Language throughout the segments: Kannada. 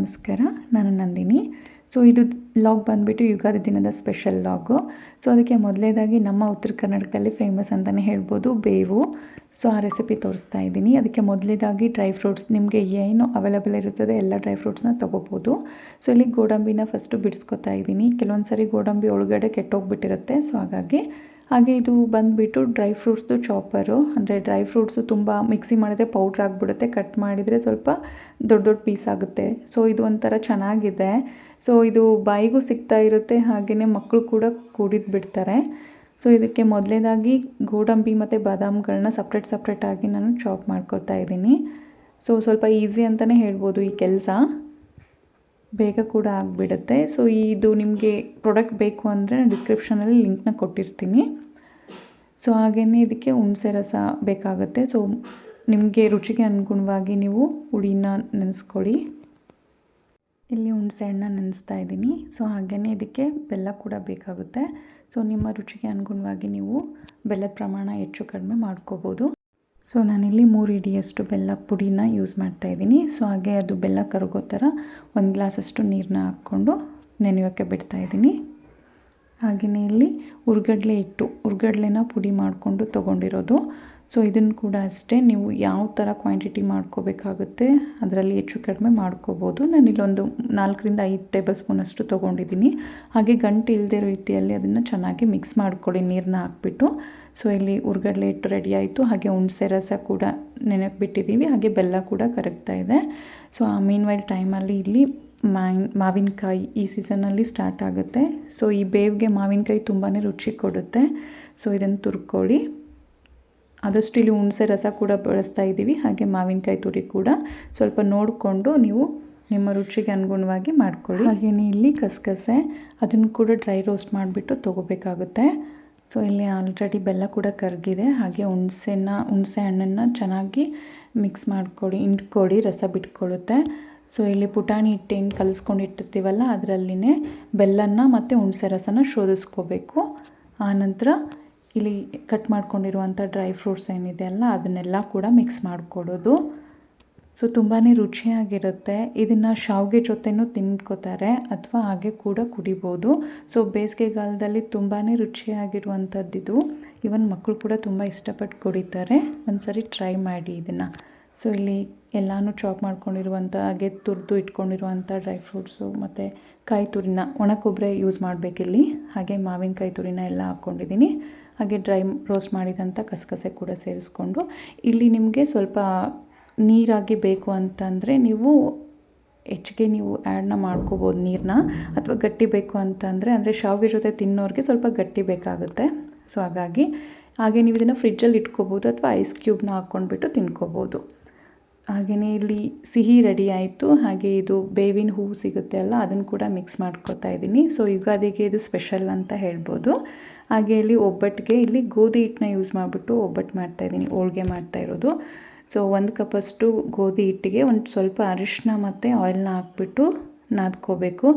ನಮಸ್ಕಾರ, ನಾನು ನಂದಿನಿ. ಸೊ ಇದು ಲಾಗ್ ಬಂದುಬಿಟ್ಟು ಯುಗಾದಿ ದಿನದ ಸ್ಪೆಷಲ್ ಲಾಗು. ಸೊ ಅದಕ್ಕೆ ಮೊದಲೇದಾಗಿ ನಮ್ಮ ಉತ್ತರ ಕರ್ನಾಟಕದಲ್ಲಿ ಫೇಮಸ್ ಅಂತಲೇ ಹೇಳ್ಬೋದು, ಬೇವು. ಸೊ ಆ ರೆಸಿಪಿ ತೋರಿಸ್ತಾ ಇದ್ದೀನಿ. ಅದಕ್ಕೆ ಮೊದಲೇದಾಗಿ ಡ್ರೈ ಫ್ರೂಟ್ಸ್ ನಿಮಗೆ ಏನು ಅವೈಲೇಬಲ್ ಇರುತ್ತದೆ ಎಲ್ಲ ಡ್ರೈ ಫ್ರೂಟ್ಸ್ನ ತೊಗೋಬೋದು. ಸೊ ಇಲ್ಲಿ ಗೋಡಂಬಿನ ಫಸ್ಟು ಬಿಡಿಸ್ಕೊತಾ ಇದ್ದೀನಿ. ಕೆಲವೊಂದು ಸರಿ ಗೋಡಂಬಿ ಒಳಗಡೆ ಕೆಟ್ಟೋಗ್ಬಿಟ್ಟಿರುತ್ತೆ. ಸೊ ಹಾಗಾಗಿ ಹಾಗೆ ಇದು ಬಂದುಬಿಟ್ಟು ಡ್ರೈ ಫ್ರೂಟ್ಸ್ದು ಚಾಪರು. ಅಂದರೆ ಡ್ರೈ ಫ್ರೂಟ್ಸು ತುಂಬ ಮಿಕ್ಸಿ ಮಾಡಿದ್ರೆ ಪೌಡ್ರ್ ಆಗಿಬಿಡುತ್ತೆ, ಕಟ್ ಮಾಡಿದರೆ ಸ್ವಲ್ಪ ದೊಡ್ಡ ದೊಡ್ಡ ಪೀಸ್ ಆಗುತ್ತೆ. ಸೊ ಇದು ಒಂಥರ ಚೆನ್ನಾಗಿದೆ. ಸೊ ಇದು ಬಾಯಿಗೂ ಸಿಗ್ತಾ ಇರುತ್ತೆ ಹಾಗೆಯೇ ಮಕ್ಕಳು ಕೂಡ ಕುಡಿದು ಬಿಡ್ತಾರೆ. ಸೊ ಇದಕ್ಕೆ ಮೊದಲೇದಾಗಿ ಗೋಡಂಬಿ ಮತ್ತು ಬಾದಾಮ್ಗಳನ್ನ ಸಪ್ರೇಟ್ ಸಪ್ರೇಟಾಗಿ ನಾನು ಚಾಪ್ ಮಾಡ್ಕೊಳ್ತಾ ಇದ್ದೀನಿ. ಸೊ ಸ್ವಲ್ಪ ಈಸಿ ಅಂತಲೇ ಹೇಳ್ಬೋದು ಈ ಕೆಲಸ. ಬೇಗ ಕೂಡ ಆಗಿಬಿಡುತ್ತೆ. ಸೊ ಇದು ನಿಮಗೆ ಪ್ರಾಡಕ್ಟ್ ಬೇಕು ಅಂದರೆ ನಾನು ಡಿಸ್ಕ್ರಿಪ್ಷನಲ್ಲಿ ಲಿಂಕ್ನ ಕೊಟ್ಟಿರ್ತೀನಿ. ಸೊ ಹಾಗೆಯೇ ಇದಕ್ಕೆ ಹುಣಸೆ ರಸ ಬೇಕಾಗುತ್ತೆ. ಸೊ ನಿಮಗೆ ರುಚಿಗೆ ಅನುಗುಣವಾಗಿ ನೀವು ಹುಳಿನ ನೆನೆಸ್ಕೊಳ್ಳಿ. ಇಲ್ಲಿ ಹುಣಸೆ ಹಣ್ಣು ನೆನೆಸ್ತಾ ಇದ್ದೀನಿ. ಸೊ ಹಾಗೆಯೇ ಇದಕ್ಕೆ ಬೆಲ್ಲ ಕೂಡ ಬೇಕಾಗುತ್ತೆ. ಸೊ ನಿಮ್ಮ ರುಚಿಗೆ ಅನುಗುಣವಾಗಿ ನೀವು ಬೆಲ್ಲದ ಪ್ರಮಾಣ ಹೆಚ್ಚು ಕಡಿಮೆ ಮಾಡ್ಕೋಬೋದು. ಸೊ ನಾನಿಲ್ಲಿ ಮೂರು ಇಡಿಯಷ್ಟು ಬೆಲ್ಲ ಪುಡಿನ ಯೂಸ್ ಮಾಡ್ತಾಯಿದ್ದೀನಿ ಸೊ ಹಾಗೆ ಅದು ಬೆಲ್ಲ ಕರಗೋ ಥರ ಒಂದು ಗ್ಲಾಸಷ್ಟು ನೀರನ್ನ ಹಾಕ್ಕೊಂಡು ನೆನೆಯೋಕ್ಕೆ ಬಿಡ್ತಾಯಿದ್ದೀನಿ ಹಾಗೆಯೇ ಇಲ್ಲಿ ಉರ್ಗಡ್ಲೆ ಇಟ್ಟು ಉರ್ಗಡ್ಲೆನ ಪುಡಿ ಮಾಡಿಕೊಂಡು ತೊಗೊಂಡಿರೋದು. ಸೊ ಇದನ್ನು ಕೂಡ ಅಷ್ಟೇ ನೀವು ಯಾವ ಥರ ಕ್ವಾಂಟಿಟಿ ಮಾಡ್ಕೋಬೇಕಾಗುತ್ತೆ, ಅದರಲ್ಲಿ ಹೆಚ್ಚು ಕಡಿಮೆ ಮಾಡ್ಕೋಬೋದು. ನಾನು ಇಲ್ಲೊಂದು ನಾಲ್ಕರಿಂದ ಐದು ಟೇಬಲ್ ಸ್ಪೂನಷ್ಟು ತೊಗೊಂಡಿದ್ದೀನಿ. ಹಾಗೆ ಗಂಟು ಇಲ್ಲದೆ ರೀತಿಯಲ್ಲಿ ಅದನ್ನು ಚೆನ್ನಾಗಿ ಮಿಕ್ಸ್ ಮಾಡ್ಕೊಳ್ಳಿ ನೀರನ್ನ ಹಾಕ್ಬಿಟ್ಟು. ಸೊ ಇಲ್ಲಿ ಉರ್ಗಡ್ಲೆ ಇಟ್ಟು ರೆಡಿ ಆಯಿತು. ಹಾಗೆ ಹುಣಸೆ ರಸ ಕೂಡ ನೆನಪು ಬಿಟ್ಟಿದ್ದೀವಿ ಹಾಗೆ ಬೆಲ್ಲ ಕೂಡ ಕರಗ್ತಾ ಇದೆ. ಸೊ ಆ ಮೀನ್ ವೈಲ್ ಟೈಮಲ್ಲಿ ಇಲ್ಲಿ ಮಾವಿನ ಮಾವಿನಕಾಯಿ ಈ ಸೀಸನಲ್ಲಿ ಸ್ಟಾರ್ಟ್ ಆಗುತ್ತೆ. ಸೊ ಈ ಬೇವಿಗೆ ಮಾವಿನಕಾಯಿ ತುಂಬಾ ರುಚಿ ಕೊಡುತ್ತೆ. ಸೊ ಇದನ್ನು ತುರ್ಕೊಳ್ಳಿ. ಆದಷ್ಟು ಇಲ್ಲಿ ಹುಣಸೆ ರಸ ಕೂಡ ಬಳಸ್ತಾ ಇದ್ದೀವಿ, ಹಾಗೆ ಮಾವಿನಕಾಯಿ ತುರಿ ಕೂಡ. ಸ್ವಲ್ಪ ನೋಡಿಕೊಂಡು ನೀವು ನಿಮ್ಮ ರುಚಿಗೆ ಅನುಗುಣವಾಗಿ ಮಾಡ್ಕೊಳ್ಳಿ. ಹಾಗೆಯೇ ಇಲ್ಲಿ ಕಸಗಸೆ ಅದನ್ನು ಕೂಡ ಡ್ರೈ ರೋಸ್ಟ್ ಮಾಡಿಬಿಟ್ಟು ತೊಗೋಬೇಕಾಗುತ್ತೆ. ಸೊ, ಇಲ್ಲಿ ಆಲ್ರೆಡಿ ಬೆಲ್ಲ ಕೂಡ ಕರಗಿದೆ ಹಾಗೆ ಹುಣಸೆನ, ಹುಣಸೆ ಹಣ್ಣನ್ನು ಚೆನ್ನಾಗಿ ಮಿಕ್ಸ್ ಮಾಡ್ಕೊಳ್ಳಿ ಇಂಟ್ಕೊಡಿ ರಸ ಬಿಟ್ಕೊಳ್ಳುತ್ತೆ. ಸೊ, ಇಲ್ಲಿ ಪುಟಾಣಿ ಹಿಟ್ಟೇನು ಕಲಿಸ್ಕೊಂಡಿಟ್ಟಿರ್ತೀವಲ್ಲ ಅದರಲ್ಲಿನೇ ಬೆಲ್ಲನ ಮತ್ತು ಹುಣಸೆ ರಸನ ಶೋಧಿಸ್ಕೋಬೇಕು. ಆನಂತರ ಇಲ್ಲಿ ಕಟ್ ಮಾಡ್ಕೊಂಡಿರುವಂಥ ಡ್ರೈ ಫ್ರೂಟ್ಸ್ ಏನಿದೆ ಅಲ್ಲ, ಅದನ್ನೆಲ್ಲ ಕೂಡ ಮಿಕ್ಸ್ ಮಾಡಿಕೊಡೋದು. ಸೊ ತುಂಬಾ ರುಚಿಯಾಗಿರುತ್ತೆ. ಇದನ್ನು ಶಾವಿಗೆ ಜೊತೆನೂ ತಿನ್ಕೋತಾರೆ, ಅಥವಾ ಹಾಗೆ ಕೂಡ ಕುಡಿಬೋದು. ಸೊ ಬೇಸಿಗೆಗಾಲದಲ್ಲಿ ತುಂಬಾ ಇದು. ಇವನ್ ಮಕ್ಕಳು ಕೂಡ ತುಂಬ ಇಷ್ಟಪಟ್ಟು ಕುಡಿತಾರೆ. ಒಂದು ಸರಿ ಟ್ರೈ ಮಾಡಿ ಇದನ್ನು. ಸೊ ಇಲ್ಲಿ ಎಲ್ಲನೂ ಚಾಪ್ ಮಾಡ್ಕೊಂಡಿರುವಂಥ ಹಾಗೆ ತುರಿದು ಇಟ್ಕೊಂಡಿರುವಂಥ ಡ್ರೈ ಫ್ರೂಟ್ಸು ಮತ್ತು ಕಾಯಿ ತುರಿನ ಒಣ ಕೊಬ್ಬರಿ ಯೂಸ್ ಮಾಡಬೇಕಿಲ್ಲಿ. ಹಾಗೆ ಮಾವಿನಕಾಯಿ ತುರಿನ ಎಲ್ಲ ಹಾಕ್ಕೊಂಡಿದ್ದೀನಿ ಹಾಗೆ ಡ್ರೈ ರೋಸ್ಟ್ ಮಾಡಿದಂಥ ಕಸಕಸೆ ಕೂಡ ಸೇರಿಸ್ಕೊಂಡು. ಇಲ್ಲಿ ನಿಮಗೆ ಸ್ವಲ್ಪ ನೀರಾಗಿ ಬೇಕು ಅಂತಂದರೆ ನೀವು ಹೆಚ್ಚಿಗೆ ನೀವು ಆ್ಯಡ್ನ ಮಾಡ್ಕೋಬೋದು ನೀರನ್ನ ಅಥವಾ ಗಟ್ಟಿ ಬೇಕು ಅಂತಂದರೆ, ಅಂದರೆ ಶಾವಿಗೆ ಜೊತೆ ತಿನ್ನೋರಿಗೆ ಸ್ವಲ್ಪ ಗಟ್ಟಿ ಬೇಕಾಗುತ್ತೆ. ಸೊ ಹಾಗಾಗಿ ಹಾಗೆ ನೀವು ಇದನ್ನು ಫ್ರಿಜ್ಜಲ್ಲಿ ಇಟ್ಕೋಬೋದು, ಅಥವಾ ಐಸ್ ಕ್ಯೂಬ್ನ ಹಾಕ್ಕೊಂಡ್ಬಿಟ್ಟು ತಿನ್ಕೋಬೋದು. ಹಾಗೆಯೇ ಇಲ್ಲಿ ಸಿಹಿ ರೆಡಿ ಆಯಿತು. ಹಾಗೆ ಇದು ಬೇವಿನ ಹೂವು ಸಿಗುತ್ತೆ ಅಲ್ಲ, ಅದನ್ನು ಕೂಡ ಮಿಕ್ಸ್ ಮಾಡ್ಕೊತಾ ಇದ್ದೀನಿ. ಸೊ ಯುಗಾದಿಗೆ ಇದು ಸ್ಪೆಷಲ್ ಅಂತ ಹೇಳ್ಬೋದು. ಹಾಗೆ ಇಲ್ಲಿ ಒಬ್ಬಟ್ಟಿಗೆ ಇಲ್ಲಿ ಗೋಧಿ ಹಿಟ್ಟನ್ನ ಯೂಸ್ ಮಾಡಿಬಿಟ್ಟು ಒಬ್ಬಟ್ಟು ಮಾಡ್ತಾಯಿದ್ದೀನಿ ಹೋಳ್ಗೆ ಮಾಡ್ತಾ ಇರೋದು. ಸೊ ಒಂದು ಕಪ್ಪಷ್ಟು ಗೋಧಿ ಹಿಟ್ಟಿಗೆ, ಒಂದು ಸ್ವಲ್ಪ ಅರಿಶಿನ ಮತ್ತು ಆಯಿಲ್ನ ಹಾಕ್ಬಿಟ್ಟು ನಾದ್ಕೋಬೇಕು.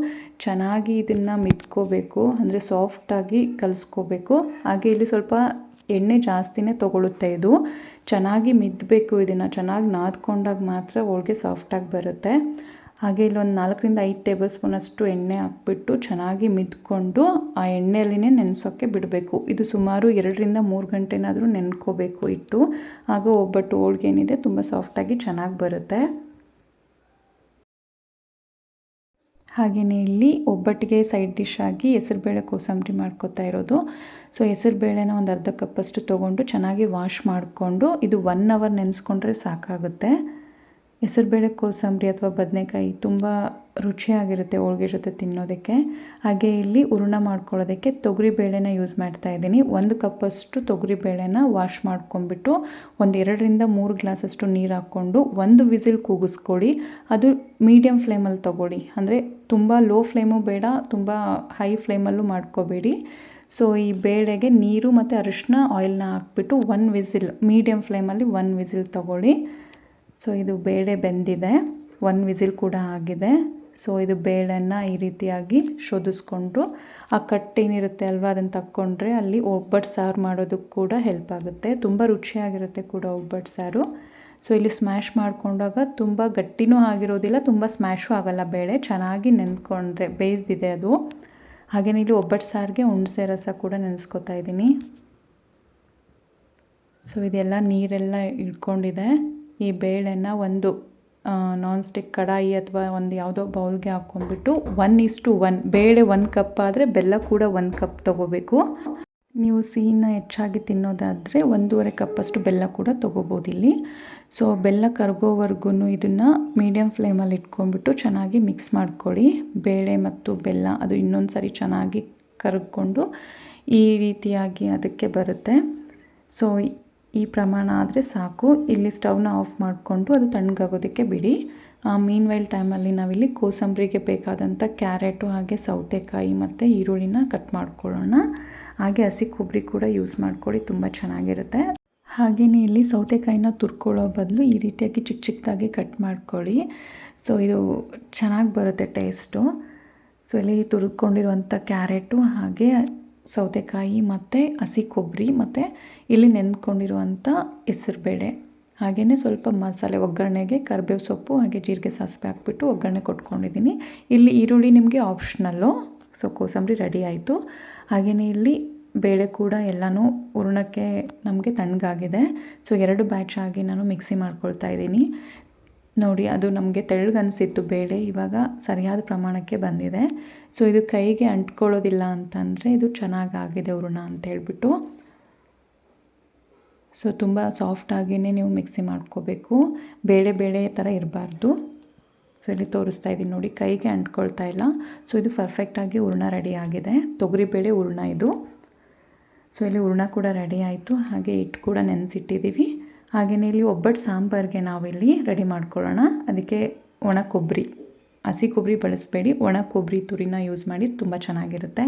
ಚೆನ್ನಾಗಿ ಇದನ್ನು ಮಿಟ್ಕೋಬೇಕು ಅಂದರೆ ಸಾಫ್ಟಾಗಿ ಕಲಿಸ್ಕೋಬೇಕು. ಹಾಗೆ ಇಲ್ಲಿ ಸ್ವಲ್ಪ ಎಣ್ಣೆ ಜಾಸ್ತಿನೇ ತೊಗೊಳುತ್ತೆ ಇದು. ಚೆನ್ನಾಗಿ ಮಿದ್ದಬೇಕು ಇದನ್ನು. ಚೆನ್ನಾಗಿ ನಾದ್ಕೊಂಡಾಗ ಮಾತ್ರ ಹೋಳಿಗೆ ಸಾಫ್ಟಾಗಿ ಬರುತ್ತೆ. ಹಾಗೆ ಇಲ್ಲೊಂದು ನಾಲ್ಕರಿಂದ ಐದು ಟೇಬಲ್ ಸ್ಪೂನಷ್ಟು ಎಣ್ಣೆ ಹಾಕ್ಬಿಟ್ಟು ಚೆನ್ನಾಗಿ ಮಿದ್ಕೊಂಡು ಆ ಎಣ್ಣೆಯಲ್ಲಿನೇ ನೆನೆಸೋಕ್ಕೆ ಬಿಡಬೇಕು. ಇದು ಸುಮಾರು ಎರಡರಿಂದ ಮೂರು ಗಂಟೆನಾದರೂ ನೆನ್ಕೋಬೇಕು ಇಟ್ಟು ಆಗ ಒಬ್ಬಟ್ಟು ಹೋಳಿಗೆ ಏನಿದೆ, ತುಂಬ ಸಾಫ್ಟಾಗಿ ಚೆನ್ನಾಗಿ ಬರುತ್ತೆ. ಹಾಗೆಯೇ ಇಲ್ಲಿ ಒಬ್ಬಟ್ಟಿಗೆ ಸೈಡ್ ಡಿಶ್ ಆಗಿ ಹೆಸರುಬೇಳೆ ಕೋಸಂಬರಿ ಮಾಡ್ಕೊತಾ ಇರೋದು. ಸೊ ಹೆಸರುಬೇಳೆನ ಒಂದು ಅರ್ಧ ಕಪ್ಪಷ್ಟು ತೊಗೊಂಡು ಚೆನ್ನಾಗಿ ವಾಶ್ ಮಾಡಿಕೊಂಡು ಇದು ಒನ್ ಅವರ್ ನೆನೆಸ್ಕೊಂಡ್ರೆ ಸಾಕಾಗುತ್ತೆ. ಹೆಸರುಬೇಳೆ ಕೋಸಂಬರಿ ಅಥವಾ ಬದನೆಕಾಯಿ ತುಂಬ ರುಚಿಯಾಗಿರುತ್ತೆ ಹೋಳಿಗೆ ಜೊತೆ ತಿನ್ನೋದಕ್ಕೆ. ಹಾಗೆ ಇಲ್ಲಿ ಹೂರ್ಣ ಮಾಡ್ಕೊಳ್ಳೋದಕ್ಕೆ ತೊಗರಿ ಬೇಳೆನ ಯೂಸ್ ಮಾಡ್ತಾ ಇದ್ದೀನಿ. ಒಂದು ಕಪ್ಪಷ್ಟು ತೊಗರಿ ಬೇಳೆನ ವಾಶ್ ಮಾಡ್ಕೊಂಡ್ಬಿಟ್ಟು ಒಂದು ಎರಡರಿಂದ ಮೂರು ಗ್ಲಾಸಷ್ಟು ನೀರು ಹಾಕ್ಕೊಂಡು ಒಂದು ವಿಸಿಲ್ ಕೂಗಿಸ್ಕೊಳ್ಳಿ. ಅದು ಮೀಡಿಯಮ್ ಫ್ಲೇಮಲ್ಲಿ ತೊಗೊಳ್ಳಿ. ಅಂದರೆ ತುಂಬ ಲೋ ಫ್ಲೇಮು ಬೇಡ, ತುಂಬ ಹೈ ಫ್ಲೇಮಲ್ಲೂ ಮಾಡ್ಕೋಬೇಡಿ. ಸೊ ಈ ಬೇಳೆಗೆ ನೀರು ಮತ್ತು ಅರಿಶಿನ ಆಯಿಲ್ನ ಹಾಕ್ಬಿಟ್ಟು ಒನ್ ವಿಸಿಲ್ ಮೀಡಿಯಮ್ ಫ್ಲೇಮಲ್ಲಿ ಒನ್ ವಿಸಿಲ್ ತೊಗೊಳ್ಳಿ. ಸೊ ಇದು ಬೇಳೆ ಬೆಂದಿದೆ. ಒನ್ ವಿಸಿಲ್ ಕೂಡ ಆಗಿದೆ. ಸೊ ಇದು ಬೇಳೆನ ಈ ರೀತಿಯಾಗಿ ಶೋಧಿಸ್ಕೊಂಡು, ಆ ಕಟ್ಟೇನಿರುತ್ತೆ ಅಲ್ವಾ, ಅದನ್ನು ತಕ್ಕೊಂಡ್ರೆ ಅಲ್ಲಿ ಒಬ್ಬಟ್ಟು ಸಾರು ಮಾಡೋದಕ್ಕೆ ಕೂಡ ಹೆಲ್ಪ್ ಆಗುತ್ತೆ. ತುಂಬ ರುಚಿಯಾಗಿರುತ್ತೆ ಕೂಡ ಒಬ್ಬಟ್ಟು ಸಾರು. ಸೊ ಇಲ್ಲಿ ಸ್ಮ್ಯಾಶ್ ಮಾಡಿಕೊಂಡಾಗ ತುಂಬ ಗಟ್ಟಿನೂ ಆಗಿರೋದಿಲ್ಲ, ತುಂಬ ಸ್ಮ್ಯಾಶು ಆಗಲ್ಲ ಬೇಳೆ. ಚೆನ್ನಾಗಿ ನೆನ್ಕೊಂಡ್ರೆ, ಬೇಯ್ದಿದೆ ಅದು. ಹಾಗೆಯೇ ಇಲ್ಲಿ ಒಬ್ಬಟ್ಟು ಸಾರಿಗೆ ಹುಣಸೆ ರಸ ಕೂಡ ನೆನೆಸ್ಕೊತಾ ಇದ್ದೀನಿ. ಸೊ ಇದೆಲ್ಲ ನೀರೆಲ್ಲ ಇಳ್ಕೊಂಡಿದೆ ಈ ಬೇಳೆನ ಒಂದು ನಾನ್ ಸ್ಟಿಕ್ ಕಡಾಯಿ ಅಥವಾ ಒಂದು ಯಾವುದೋ ಬೌಲ್ಗೆ ಹಾಕ್ಕೊಂಡ್ಬಿಟ್ಟು ಒನ್ ಇಸ್ಟು ಒನ್ ಬೇಳೆ ಒಂದು ಕಪ್ ಆದರೆ ಬೆಲ್ಲ ಕೂಡ ಒಂದು ಕಪ್ ತೊಗೋಬೇಕು. ನೀವು ಸಿಹಿನ ಹೆಚ್ಚಾಗಿ ತಿನ್ನೋದಾದರೆ ಒಂದೂವರೆ ಕಪ್ಪಷ್ಟು ಬೆಲ್ಲ ಕೂಡ ತೊಗೋಬೋದು ಇಲ್ಲಿ. ಸೊ ಬೆಲ್ಲ ಕರಗೋವರೆಗೂ ಇದನ್ನು ಮೀಡಿಯಮ್ ಫ್ಲೇಮಲ್ಲಿ ಇಟ್ಕೊಂಡ್ಬಿಟ್ಟು ಚೆನ್ನಾಗಿ ಮಿಕ್ಸ್ ಮಾಡ್ಕೊಳ್ಳಿ. ಬೇಳೆ ಮತ್ತು ಬೆಲ್ಲ ಅದು ಇನ್ನೊಂದು ಸರಿ ಚೆನ್ನಾಗಿ ಕರಗ್ಕೊಂಡು ಈ ರೀತಿಯಾಗಿ ಅದಕ್ಕೆ ಬರುತ್ತೆ. ಸೊ ಈ ಪ್ರಮಾಣ ಆದರೆ ಸಾಕು. ಇಲ್ಲಿ ಸ್ಟವ್ನ ಆಫ್ ಮಾಡಿಕೊಂಡು ಅದು ತಣ್ಣಗಾಗೋದಕ್ಕೆ ಬಿಡಿ. ಮೀನ್ ವೈಲ್ ಟೈಮಲ್ಲಿ ನಾವಿಲ್ಲಿ ಕೋಸಂಬರಿಗೆ ಬೇಕಾದಂಥ ಕ್ಯಾರೆಟು ಹಾಗೆ ಸೌತೆಕಾಯಿ ಮತ್ತು ಈರುಳ್ಳಿನ ಕಟ್ ಮಾಡ್ಕೊಳ್ಳೋಣ. ಹಾಗೆ ಹಸಿ ಕೊಬ್ಬರಿ ಕೂಡ ಯೂಸ್ ಮಾಡ್ಕೊಳ್ಳಿ, ತುಂಬ ಚೆನ್ನಾಗಿರುತ್ತೆ. ಹಾಗೆಯೇ ಇಲ್ಲಿ ಸೌತೆಕಾಯಿನ ತುರ್ಕೊಳ್ಳೋ ಬದಲು ಈ ರೀತಿಯಾಗಿ ಚಿಕ್ಕ ಚಿಕ್ಕದಾಗಿ ಕಟ್ ಮಾಡ್ಕೊಳ್ಳಿ. ಸೊ ಇದು ಚೆನ್ನಾಗಿ ಬರುತ್ತೆ ಟೇಸ್ಟು ಸೊ ಇಲ್ಲಿ ತುರ್ಕೊಂಡಿರುವಂಥ ಕ್ಯಾರೆಟು ಹಾಗೆ ಸೌತೆಕಾಯಿ ಮತ್ತು ಹಸಿ ಕೊಬ್ಬರಿ ಮತ್ತು ಇಲ್ಲಿ ನೆಂದ್ಕೊಂಡಿರುವಂಥ ಹೆಸರುಬೇಳೆ ಹಾಗೆಯೇ ಸ್ವಲ್ಪ ಮಸಾಲೆ, ಒಗ್ಗರಣೆಗೆ ಕರಿಬೇವು ಸೊಪ್ಪು, ಹಾಗೆ ಜೀರಿಗೆ ಸಾಸಿವೆ ಹಾಕ್ಬಿಟ್ಟು ಒಗ್ಗರಣೆ ಕೊಟ್ಕೊಂಡಿದ್ದೀನಿ. ಇಲ್ಲಿ ಈರುಳ್ಳಿ ನಿಮಗೆ ಆಪ್ಷನಲ್ಲು ಸೊ ಕೋಸಂಬರಿ ರೆಡಿ ಆಯಿತು. ಹಾಗೆಯೇ ಇಲ್ಲಿ ಬೇಳೆ ಕೂಡ ಎಲ್ಲನೂ ಹೂರ್ಣಕ್ಕೆ ನಮಗೆ ತಣ್ಣಗಾಗಿದೆ. ಸೊ ಎರಡು ಬ್ಯಾಚ್ ಆಗಿ ನಾನು ಮಿಕ್ಸಿ ಮಾಡ್ಕೊಳ್ತಾ ಇದ್ದೀನಿ. ನೋಡಿ, ಅದು ನಮಗೆ ತೆಳ್ಳಗನಿಸಿತ್ತು ಬೇಳೆ ಇವಾಗ ಸರಿಯಾದ ಪ್ರಮಾಣಕ್ಕೆ ಬಂದಿದೆ. ಸೊ ಇದು ಕೈಗೆ ಅಂಟ್ಕೊಳ್ಳೋದಿಲ್ಲ ಅಂತಂದರೆ ಇದು ಚೆನ್ನಾಗಾಗಿದೆ ಹೂರ್ಣ ಅಂತ ಹೇಳ್ಬಿಟ್ಟು ಸೊ ತುಂಬ ಸಾಫ್ಟಾಗಿಯೇ ನೀವು ಮಿಕ್ಸಿ ಮಾಡ್ಕೋಬೇಕು. ಬೇಳೆ ಬೇಳೆ ಥರ ಇರಬಾರ್ದು. ಸೊ ಇಲ್ಲಿ ತೋರಿಸ್ತಾ ಇದ್ದೀನಿ ನೋಡಿ, ಕೈಗೆ ಅಂಟ್ಕೊಳ್ತಾ ಇಲ್ಲ. ಸೊ ಇದು ಪರ್ಫೆಕ್ಟಾಗಿ ಹೂರ್ಣ ರೆಡಿ ಆಗಿದೆ. ತೊಗರಿಬೇಳೆ ಹೂರ್ಣ ಇದು. ಸೊ ಇಲ್ಲಿ ಹೂರ್ಣ ಕೂಡ ರೆಡಿ ಆಯಿತು. ಹಾಗೆ ಹಿಟ್ಟು ಕೂಡ ನೆನೆಸಿಟ್ಟಿದ್ದೀವಿ. ಹಾಗೆಯೇ ಇಲ್ಲಿ ಒಬ್ಬಟ್ಟು ಸಾಂಬಾರಿಗೆ ನಾವಿಲ್ಲಿ ರೆಡಿ ಮಾಡ್ಕೊಳ್ಳೋಣ. ಅದಕ್ಕೆ ಒಣ ಕೊಬ್ಬರಿ. ಹಸಿ ಕೊಬ್ಬರಿ ಬಳಸಬೇಡಿ. ಒಣ ಕೊಬ್ಬರಿ ತುರಿನ ಯೂಸ್ ಮಾಡಿ ತುಂಬ ಚೆನ್ನಾಗಿರುತ್ತೆ.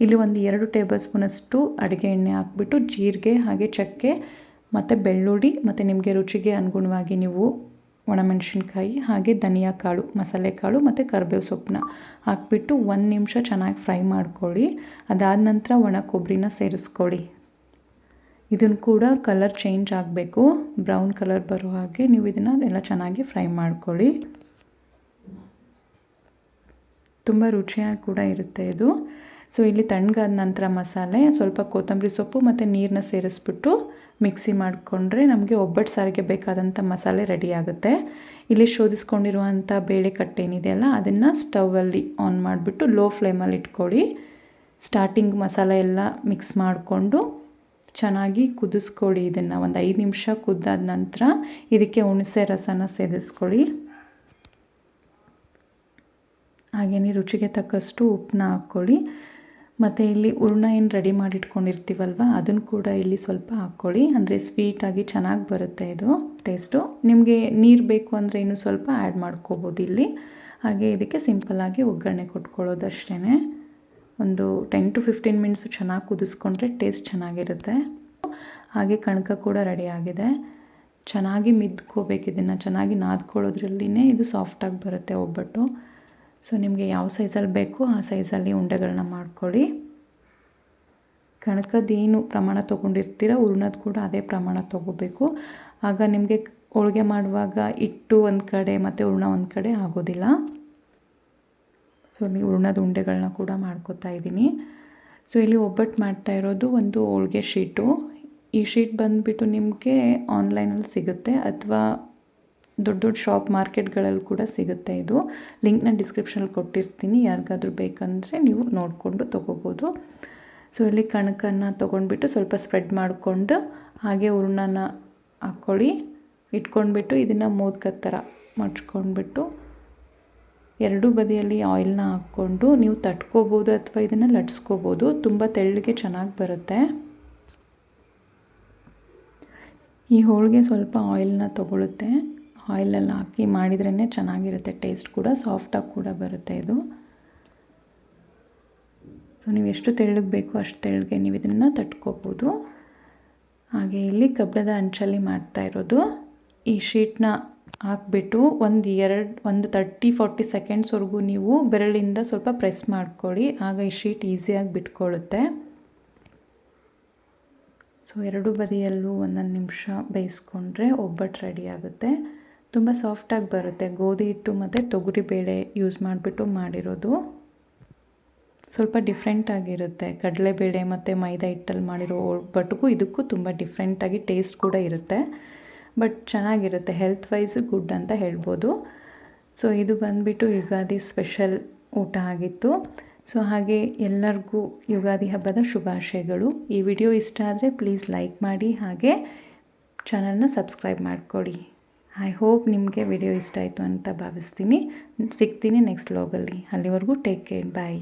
ಇಲ್ಲಿ ಒಂದು ಎರಡು ಟೇಬಲ್ ಸ್ಪೂನಷ್ಟು ಅಡುಗೆ ಎಣ್ಣೆ ಹಾಕ್ಬಿಟ್ಟು ಜೀರಿಗೆ ಹಾಗೆ ಚಕ್ಕೆ ಮತ್ತು ಬೆಳ್ಳುಳ್ಳಿ ಮತ್ತು ನಿಮಗೆ ರುಚಿಗೆ ಅನುಗುಣವಾಗಿ ನೀವು ಒಣಮೆಣಸಿನ್ಕಾಯಿ ಹಾಗೆ ಧನಿಯಾ ಕಾಳು, ಮಸಾಲೆ ಕಾಳು ಮತ್ತು ಕರಿಬೇವು ಸೊಪ್ಪನ್ನ ಹಾಕ್ಬಿಟ್ಟು ಒಂದು ನಿಮಿಷ ಚೆನ್ನಾಗಿ ಫ್ರೈ ಮಾಡ್ಕೊಳ್ಳಿ. ಅದಾದ ನಂತರ ಒಣ ಕೊಬ್ಬರಿನ ಸೇರಿಸ್ಕೊಳ್ಳಿ. ಇದನ್ನು ಕೂಡ ಕಲರ್ ಚೇಂಜ್ ಆಗಬೇಕು. ಬ್ರೌನ್ ಕಲರ್ ಬರೋ ಹಾಗೆ ನೀವು ಇದನ್ನು ಎಲ್ಲ ಚೆನ್ನಾಗಿ ಫ್ರೈ ಮಾಡ್ಕೊಳ್ಳಿ. ತುಂಬ ರುಚಿಯಾಗಿ ಕೂಡ ಇರುತ್ತೆ ಇದು. ಸೊ ಇಲ್ಲಿ ತಣ್ಣಗಾದ ನಂತರ ಮಸಾಲೆ, ಸ್ವಲ್ಪ ಕೊತ್ತಂಬರಿ ಸೊಪ್ಪು ಮತ್ತು ನೀರನ್ನ ಸೇರಿಸ್ಬಿಟ್ಟು ಮಿಕ್ಸಿ ಮಾಡಿಕೊಂಡ್ರೆ ನಮಗೆ ಒಬ್ಬಟ್ಟು ಸಾರಿಗೆ ಬೇಕಾದಂಥ ಮಸಾಲೆ ರೆಡಿ ಆಗುತ್ತೆ. ಇಲ್ಲಿ ಶೋಧಿಸ್ಕೊಂಡಿರುವಂಥ ಬೇಳೆ ಕಟ್ಟೇನಿದೆಯಲ್ಲ ಅದನ್ನು ಸ್ಟವಲ್ಲಿ ಆನ್ ಮಾಡಿಬಿಟ್ಟು ಲೋ ಫ್ಲೇಮಲ್ಲಿ ಇಟ್ಕೊಳ್ಳಿ. ಸ್ಟಾರ್ಟಿಂಗ್ ಮಸಾಲೆ ಎಲ್ಲ ಮಿಕ್ಸ್ ಮಾಡಿಕೊಂಡು ಚೆನ್ನಾಗಿ ಕುದಿಸ್ಕೊಳ್ಳಿ. ಇದನ್ನು ಒಂದು ಐದು ನಿಮಿಷ ಕುದ್ದಾದ ನಂತರ ಇದಕ್ಕೆ ಹುಣಸೆ ರಸನ ಸೇದಿಸ್ಕೊಳ್ಳಿ. ಹಾಗೆಯೇ ರುಚಿಗೆ ತಕ್ಕಷ್ಟು ಉಪ್ಪನ್ನ ಹಾಕ್ಕೊಳ್ಳಿ. ಮತ್ತು ಇಲ್ಲಿ ಹೂರ್ಣ ಏನು ರೆಡಿ ಮಾಡಿ ಇಟ್ಕೊಂಡಿರ್ತೀವಲ್ವ ಅದನ್ನು ಕೂಡ ಇಲ್ಲಿ ಸ್ವಲ್ಪ ಹಾಕ್ಕೊಳ್ಳಿ. ಅಂದರೆ ಸ್ವೀಟಾಗಿ ಚೆನ್ನಾಗಿ ಬರುತ್ತೆ ಇದು ಟೇಸ್ಟು ನಿಮಗೆ ನೀರು ಬೇಕು ಅಂದರೆ ಇನ್ನೂ ಸ್ವಲ್ಪ ಆ್ಯಡ್ ಮಾಡ್ಕೋಬೋದು ಇಲ್ಲಿ. ಹಾಗೆ ಇದಕ್ಕೆ ಸಿಂಪಲ್ಲಾಗಿ ಒಗ್ಗರಣೆ ಕೊಟ್ಕೊಳ್ಳೋದು ಒಂದು ಟೆನ್ ಟು ಫಿಫ್ಟೀನ್ ಮಿನಿಟ್ಸ್ ಚೆನ್ನಾಗಿ ಕುದಿಸ್ಕೊಂಡ್ರೆ ಟೇಸ್ಟ್ ಚೆನ್ನಾಗಿರುತ್ತೆ. ಹಾಗೆ ಕಣಕ ಕೂಡ ರೆಡಿ ಆಗಿದೆ. ಚೆನ್ನಾಗಿ ಮಿದ್ಕೋಬೇಕು ಇದನ್ನು, ಚೆನ್ನಾಗಿ ನಾದ್ಕೊಳ್ಳೋದ್ರಲ್ಲಿನೇ ಇದು ಸಾಫ್ಟಾಗಿ ಬರುತ್ತೆ ಒಬ್ಬಟ್ಟು. ಸೊ ನಿಮಗೆ ಯಾವ ಸೈಜಲ್ಲಿ ಬೇಕು ಆ ಸೈಜಲ್ಲಿ ಉಂಡೆಗಳನ್ನ ಮಾಡ್ಕೊಳ್ಳಿ. ಕಣಕದೇನು ಪ್ರಮಾಣ ತೊಗೊಂಡಿರ್ತೀರ ಹೂರ್ಣದ ಕೂಡ ಅದೇ ಪ್ರಮಾಣ ತೊಗೋಬೇಕು. ಆಗ ನಿಮಗೆ ಹೋಳಿಗೆ ಮಾಡುವಾಗ ಇಟ್ಟು ಒಂದು ಕಡೆ ಮತ್ತು ಹೂರ್ಣ ಒಂದು ಕಡೆ ಆಗೋದಿಲ್ಲ. ಸೊ ಇಲ್ಲಿ ಹೂರ್ಣದ ಉಂಡೆಗಳನ್ನ ಕೂಡ ಮಾಡ್ಕೋತಾ ಇದ್ದೀನಿ. ಸೊ ಇಲ್ಲಿ ಒಬ್ಬಟ್ಟು ಮಾಡ್ತಾ ಇರೋದು ಒಂದು ಹೋಳ್ಗೆ ಶೀಟು. ಈ ಶೀಟ್ ಬಂದುಬಿಟ್ಟು ನಿಮಗೆ ಆನ್ಲೈನಲ್ಲಿ ಸಿಗುತ್ತೆ ಅಥವಾ ದೊಡ್ಡ ದೊಡ್ಡ ಶಾಪ್ ಮಾರ್ಕೆಟ್ಗಳಲ್ಲಿ ಕೂಡ ಸಿಗುತ್ತೆ ಇದು. ಲಿಂಕ್ನ ಡಿಸ್ಕ್ರಿಪ್ಷನಲ್ಲಿ ಕೊಟ್ಟಿರ್ತೀನಿ. ಯಾರಿಗಾದ್ರೂ ಬೇಕಂದರೆ ನೀವು ನೋಡಿಕೊಂಡು ತೊಗೋಬೋದು. ಸೊ ಇಲ್ಲಿ ಕಣಕನ್ನು ತೊಗೊಂಡ್ಬಿಟ್ಟು ಸ್ವಲ್ಪ ಸ್ಪ್ರೆಡ್ ಮಾಡಿಕೊಂಡು ಹಾಗೆ ಹೂರ್ಣನ ಹಾಕ್ಕೊಳ್ಳಿ. ಇಟ್ಕೊಂಡ್ಬಿಟ್ಟು ಇದನ್ನು ಮೋದಕದ ಥರ ಮಡ್ಚ್ಕೊಂಡ್ಬಿಟ್ಟು ಎರಡೂ ಬದಿಯಲ್ಲಿ ಆಯಿಲ್ನ ಹಾಕ್ಕೊಂಡು ನೀವು ತಟ್ಕೋಬೋದು ಅಥವಾ ಇದನ್ನು ಲಟ್ಸ್ಕೋಬೋದು. ತುಂಬ ತೆಳ್ಳಗೆ ಚೆನ್ನಾಗಿ ಬರುತ್ತೆ. ಈ ಹೋಳಿಗೆ ಸ್ವಲ್ಪ ಆಯಿಲ್ನ ತೊಗೊಳುತ್ತೆ. ಆಯಿಲಲ್ಲಿ ಹಾಕಿ ಮಾಡಿದ್ರೇ ಚೆನ್ನಾಗಿರುತ್ತೆ. ಟೇಸ್ಟ್ ಕೂಡ ಸಾಫ್ಟಾಗಿ ಕೂಡ ಬರುತ್ತೆ ಇದು. ಸೊ, ನೀವು ಎಷ್ಟು ತೆಳ್ಳಗೆ ಬೇಕೋ ಅಷ್ಟು ತೆಳ್ಳಗೆ ನೀವು ಇದನ್ನು ತಟ್ಕೋಬೋದು. ಹಾಗೆ ಇಲ್ಲಿ ಕಬ್ಬಿಣದ ಅಂಚಲ್ಲಿ ಮಾಡ್ತಾ ಇರೋದು. ಈ ಶೀಟ್ನ ಹಾಕ್ಬಿಟ್ಟು ಒಂದು ಎರಡು, ಒಂದು ತರ್ಟಿ ಫೋರ್ಟಿ ಸೆಕೆಂಡ್ಸ್ವರೆಗೂ ನೀವು ಬೆರಳಿಂದ ಸ್ವಲ್ಪ ಪ್ರೆಸ್ ಮಾಡ್ಕೊಳ್ಳಿ. ಆಗ ಈ ಶೀಟ್ ಈಸಿಯಾಗಿ ಬಿಟ್ಕೊಳ್ಳುತ್ತೆ. ಸೊ ಎರಡು ಬದಿಯಲ್ಲೂ ಒಂದೊಂದು ನಿಮಿಷ ಬೇಯಿಸ್ಕೊಂಡ್ರೆ ಒಬ್ಬಟ್ಟು ರೆಡಿ ಆಗುತ್ತೆ. ತುಂಬ ಸಾಫ್ಟಾಗಿ ಬರುತ್ತೆ. ಗೋಧಿ ಹಿಟ್ಟು ಮತ್ತು ತೊಗರಿ ಬೇಳೆ ಯೂಸ್ ಮಾಡಿಬಿಟ್ಟು ಮಾಡಿರೋದು. ಸ್ವಲ್ಪ ಡಿಫ್ರೆಂಟ್ ಆಗಿರುತ್ತೆ. ಕಡಲೆಬೇಳೆ ಮತ್ತು ಮೈದಾ ಹಿಟ್ಟಲ್ಲಿ ಮಾಡಿರೋ ಒಬ್ಬಟ್ಟಿಗೂ ಇದಕ್ಕೂ ತುಂಬ ಡಿಫ್ರೆಂಟಾಗಿ ಟೇಸ್ಟ್ ಕೂಡ ಇರುತ್ತೆ. ಬಟ್ ಚೆನ್ನಾಗಿರುತ್ತೆ ಹೆಲ್ತ್ ವೈಸ್ ಗುಡ್ ಅಂತ ಹೇಳ್ಬೋದು. ಸೊ ಇದು ಬಂದುಬಿಟ್ಟು ಯುಗಾದಿ ಸ್ಪೆಷಲ್ ಊಟ ಆಗಿತ್ತು. ಸೊ ಹಾಗೆ ಎಲ್ಲರಿಗೂ ಯುಗಾದಿ ಹಬ್ಬದ ಶುಭಾಶಯಗಳು. ಈ ವಿಡಿಯೋ ಇಷ್ಟ ಆದರೆ ಪ್ಲೀಸ್ ಲೈಕ್ ಮಾಡಿ, ಹಾಗೆ ಚಾನಲ್ನ ಸಬ್ಸ್ಕ್ರೈಬ್ ಮಾಡಿಕೊಡಿ ಐ ಹೋಪ್ ನಿಮಗೆ ವಿಡಿಯೋ ಇಷ್ಟ ಆಯಿತು ಅಂತ ಭಾವಿಸ್ತೀನಿ. ಸಿಗ್ತೀನಿ ನೆಕ್ಸ್ಟ್ ವ್ಲಾಗಲ್ಲಿ ಅಲ್ಲಿವರೆಗೂ ಟೇಕ್ ಕೇರ್ ಬಾಯ್